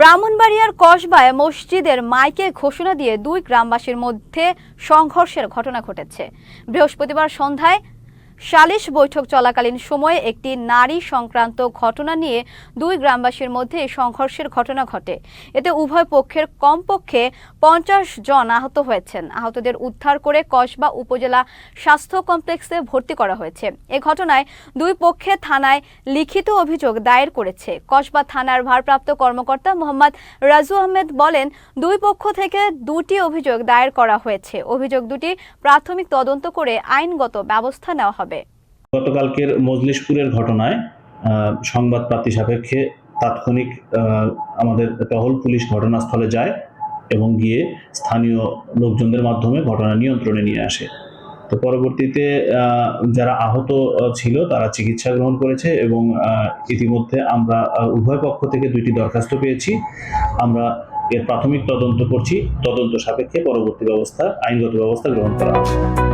ব্রাহ্মণবাড়িয়ার কসবায় মসজিদের মাইকে ঘোষণা দিয়ে দুই গ্রামবাসীর মধ্যে সংঘর্ষের ঘটনা ঘটেছে। বৃহস্পতিবার সন্ধ্যায় সালিশ বৈঠক চলাকালীন সময়ে একটি নারী সংক্রান্ত ঘটনা নিয়ে দুই গ্রামবাসীর মধ্যে সংঘর্ষের ঘটনা ঘটে। এতে উভয় পক্ষের কমপক্ষে পঞ্চাশ জন আহত হয়েছেন। আহতদের উদ্ধার করে কসবা উপজেলা স্বাস্থ্য কমপ্লেক্সে ভর্তি করা হয়েছে। এ ঘটনায় দুই পক্ষে থানায় লিখিত অভিযোগ দায়ের করেছে। কসবা থানার ভারপ্রাপ্ত কর্মকর্তা মোহাম্মদ রাজু আহমেদ বলেন, দুই পক্ষ থেকে দুটি অভিযোগ দায়ের করা হয়েছে। অভিযোগ দুটি প্রাথমিক তদন্ত করে আইনগত ব্যবস্থা নেওয়া হবে। গতকালকের মজলিশপুরের ঘটনায় সংবাদ প্রাপ্তি সাপেক্ষে তাৎক্ষণিক আমাদের টহল পুলিশ ঘটনাস্থলে যায় এবং গিয়ে স্থানীয় লোকজনদের মাধ্যমে ঘটনা নিয়ন্ত্রণে নিয়ে আসে। তো পরবর্তীতে যারা আহত ছিল তারা চিকিৎসা গ্রহণ করেছে এবং ইতিমধ্যে আমরা উভয় পক্ষ থেকে দুইটি দরখাস্ত পেয়েছি। আমরা এর প্রাথমিক তদন্ত করছি। তদন্ত সাপেক্ষে পরবর্তী ব্যবস্থা, আইনগত ব্যবস্থা গ্রহণ করা হবে।